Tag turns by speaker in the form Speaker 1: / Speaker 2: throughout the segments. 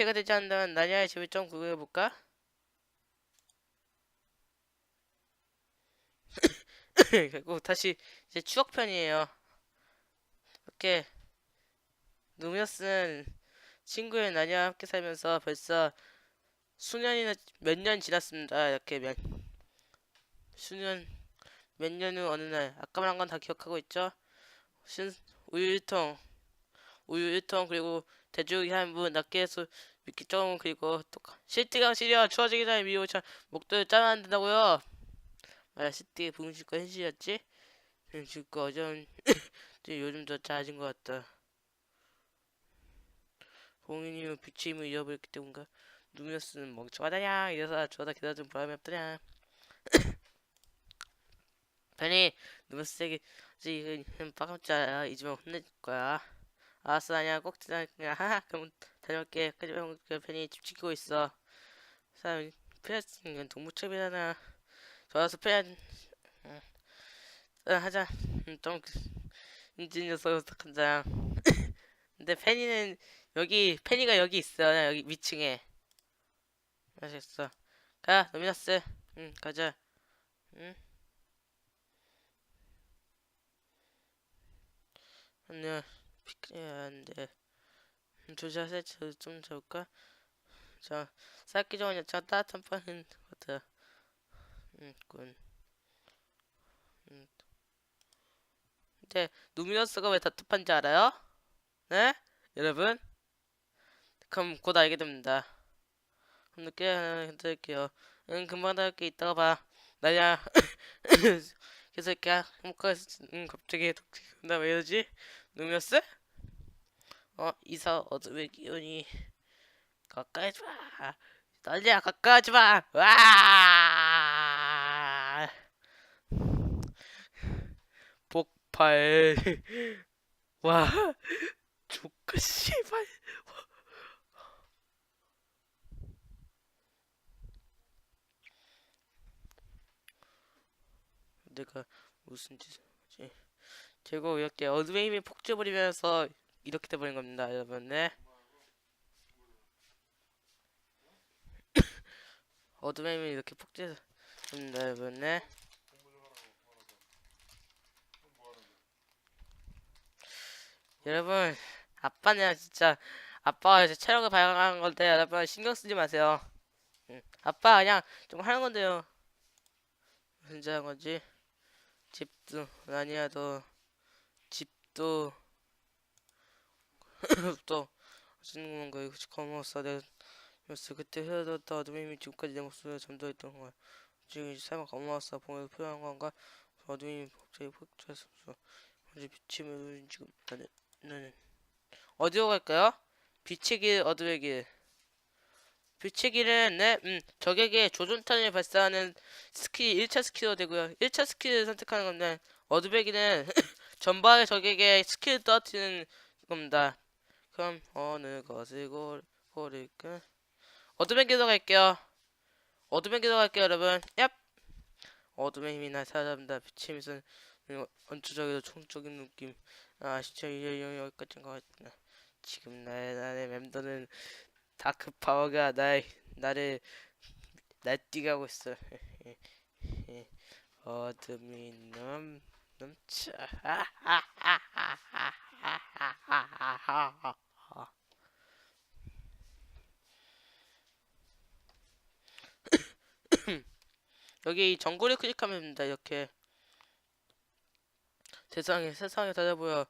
Speaker 1: 피해가 되지 않는다면 나냐의 집을 좀 구경해볼까? 결국 다시 이제 추억편이에요. 이렇게 누미어스는 친구의 나냐와 함께 살면서 벌써 수년이나 몇 년 지났습니다. 이렇게 몇 수년 몇 년 후 어느 날 아까 말한 건 다 기억하고 있죠? 신 우유통 우유통 그리고 대주기 한분 낱개에서 미끼 좀 그리고 또 실띠강 시려 추워지기 전에 미호찬 목도를 짜면 안 된다고요. 맞아 실띠 붕실거 현실이었지? 붕실거 어전 요즘 더 짜진 것 같다. 봉인이 빛의 힘을 잃어버렸기 때문인가? 누미어스는 멍청하다냐 이래서 저다 기다려준 보람이 없다냐 괜히 누미어스에게 지금 빠깜짝 잊으면 혼낼 거야 알았어 아니야. 꼭 그냥 하하 그럼 다녀올게. 하지만 그 편히 집 지키고 있어. 사람 피하스는 동무책이잖아. 좋아서 피한 응. 응, 하자. 응, 좀 인진 녀석 한장 근데 페니는 여기 페니가 여기 있어. 여기 위층에. 알겠어. 가 노미나스. 응 가자. 응? 안녕 피크해야 하는데 조자세 좀 잡을까 자 쌓기 좋은 여차 따뜻한 빵인 것 같아 응군 음. 근데 누미너스가 왜 답답한지 알아요? 네? 여러분? 그럼 곧 알게 됩니다 그럼 늦게 해드릴게요 응 금방 다할게 이따가 봐 나야 계속 이렇게 행복하게 응 갑자기 나왜 이러지? 누미너스? 어 이사 어둠의 기운이 가까이 마 난리야 가까이 하지 마 와! 폭발. 와. 조카 씨발. 내가 무슨 짓을 하지? 제가 이렇게 어둠의 힘이 폭주버리면서 이렇게 돼버린 겁니다 여러분. 네. 어둠의 힘이 이렇게 폭주했습니다 여러분. 네. 여러분 아빠는 진짜. 아빠가 이제 체력을 발휘하는 건데 여러분 신경 쓰지 마세요. 응. 아빠 그냥 좀 하는 건데요. 혼자 한 거지? 집도 아니야 도 집도 또 하시는 건가 이거 고마웠어 내가 그랬어 그때 헤어졌다 어둠의 힘이 지금까지 내 목소리에 잠들어있던 거야 지금 삶아 고마웠어 봉에서 필요한 건가? 어둠의 힘이 갑자기 폭주했어. 이제 비침을 지금 나는 나는. 어디로 갈까요? 빛의 길 어둠의 길. 빛의 길은 네, 음, 적에게 조준탄을 발사하는 스킬이 1차 스킬로 되고요. 1차 스킬을 선택하는 건데 어둠의 길은 전방의 적에게 스킬을 떨어뜨리는 겁니다 그럼 어느 것을 고, 고를까? 어둠의 길로 갈게요. 길로 갈게요, 여러분. 얍! 어둠의 힘이 날 사람다. 빛의 힘은 원초적이고 총적인 느낌. 아, 진짜 이제 여기까지인 것 같구나. 지금 나의, 나의 멤버는 다크 파워가 날, 나를 날뛰게 하고 있어. 어둠이 넘, 넘쳐. 여기 정글을 클릭하면 됩니다. 이렇게. 세상에 세상에 다져보여.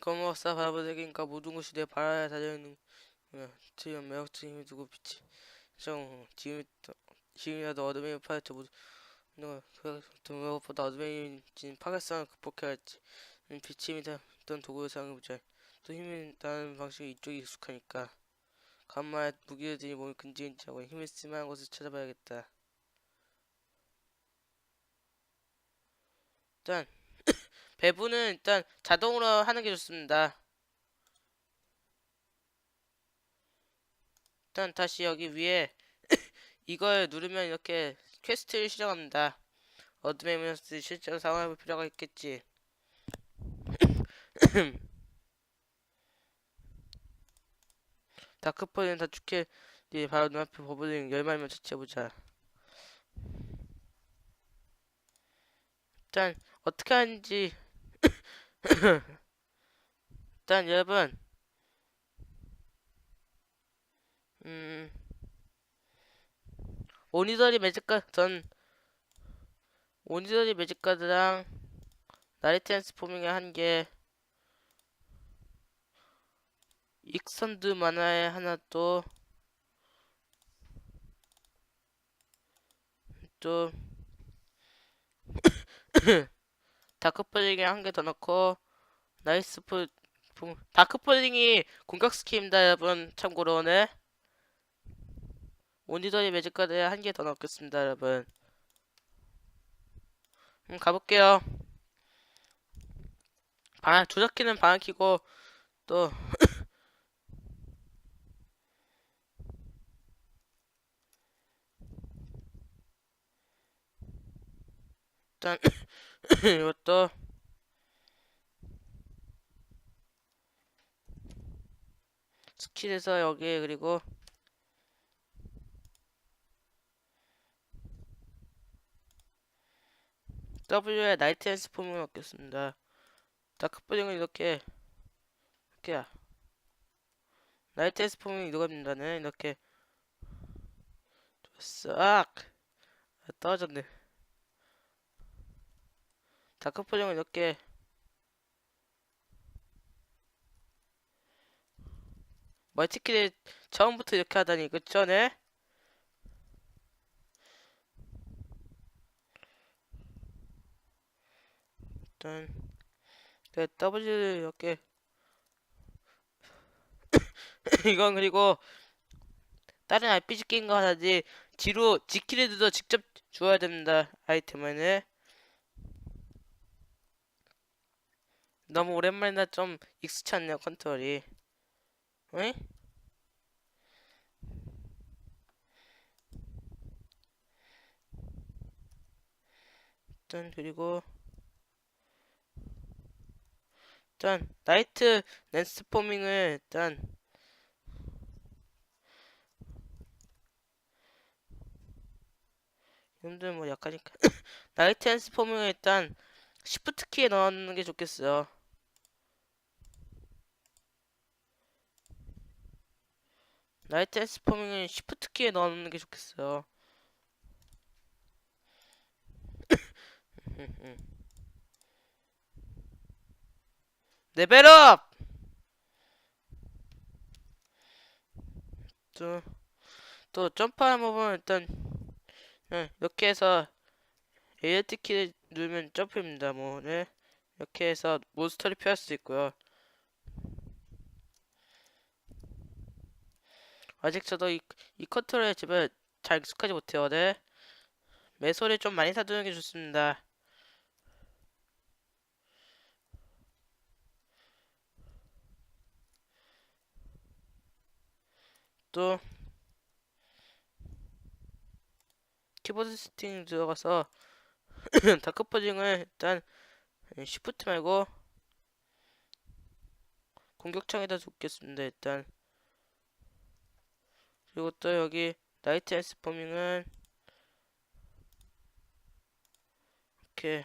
Speaker 1: 검어싸 바라보기니까 모든 것이 내 바라에 달려있는 지금 힘이 두고 빛이? 정 지금 지금이라도 어둠의 파헤쳐 모두 무엇보다 어둠의 힘진 파괴성을 극복해야 할지 빛이 있던 도구를 사용해보자 또 힘이 나는 방식이 이쪽이 익숙하니까 간만에 무기를 들이 몸이 근질근질하고 힘을 쓸만한 곳을 찾아봐야겠다 일단 배분은 일단 자동으로 하는 게 좋습니다. 일단 다시 여기 위에 이걸 누르면 이렇게 퀘스트를 시작합니다. 몬스터 실제로 상황해볼 필요가 있겠지. 다크펄링 다 죽게. 네 바로 눈앞에 버블링 열마리만 처치해보자. 일단 어떻게 하는지. 일단 여러분. 음. 오니더리 매직카드 전 오니더리 매직카드랑 나이트 앤스포밍의 한개 익선드 만화에 하나 또 또 다크펄링에 한 개 더 넣고 나이스 폴 부- 다크펄링이 공격 스킬입니다 여러분 참고로 오늘 오니더리 매직 카드에 한 개 더 넣겠습니다 여러분. 음, 가볼게요. 방학 조작키는 방학 키고 또 일단 이것도 스킬에서 여기 그리고 W에 나이트 앤스 폼을 넣겠습니다. 다크블링은 이렇게 이렇게 나이트 앤스 폼이 이거입니다는 이렇게 싹 아, 떨어졌네. 다크블링은 이렇게 멀티킬을 처음부터 이렇게 하다니 그쵸 네? 일단 네, W 이렇게 이건 그리고 다른 RPG 게임과 다르지. 뒤로 지키레드도 직접 주어야 됩니다 아이템을 너무 오랜만이라 좀 익숙치 않네요 컨트롤이. 응? 일단 그리고 일단 나이트 랜스 포밍을 일단 여러분들 뭐 약하니까. 나이트 랜스 포밍을 일단 시프트 키에 넣는 게 좋겠어요 나이트 랜스 포밍은 시프트 키에 넣는 게 좋겠어요 레벨업! 또, 또 점프하는 부분 일단 네, 이렇게 해서 ALT 키를 누르면 점프입니다. 뭐, 네. 이렇게 해서 몬스터를 피할 수 있고요. 아직 저도 이, 이 컨트롤에 제발 잘 익숙하지 못해요. 네. 매소를 좀 많이 사두는 게 좋습니다. 또 키보드 세팅 들어가서 다크 퍼징을 일단 시프트 말고 공격창에다 두겠습니다 일단 그리고 또 여기 나이트 앤스 포밍은 이렇게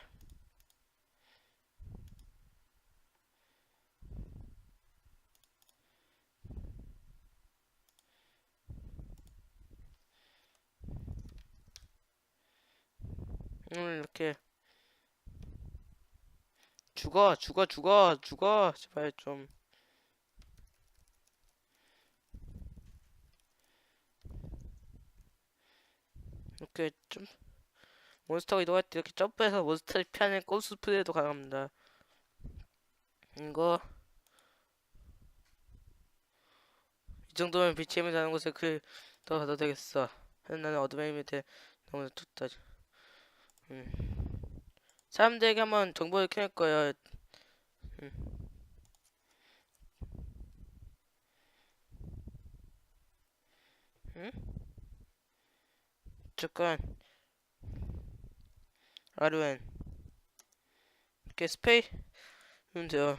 Speaker 1: 음 이렇게 죽어 죽어 죽어 죽어 제발 좀 이렇게 좀 몬스터가 이동할 때 이렇게 점프해서 몬스터를 피하는 플레이도 가능합니다 이거 이 정도면 BGM이 나는 곳에 글더 가도 되겠어 나는 어드베이미에 너무 좋다 음. 사람들에게 한번 정보를 캐낼 거예요. 음. 응? 잠 깐. 아르엔. 이렇게 스페이? 하면 돼요.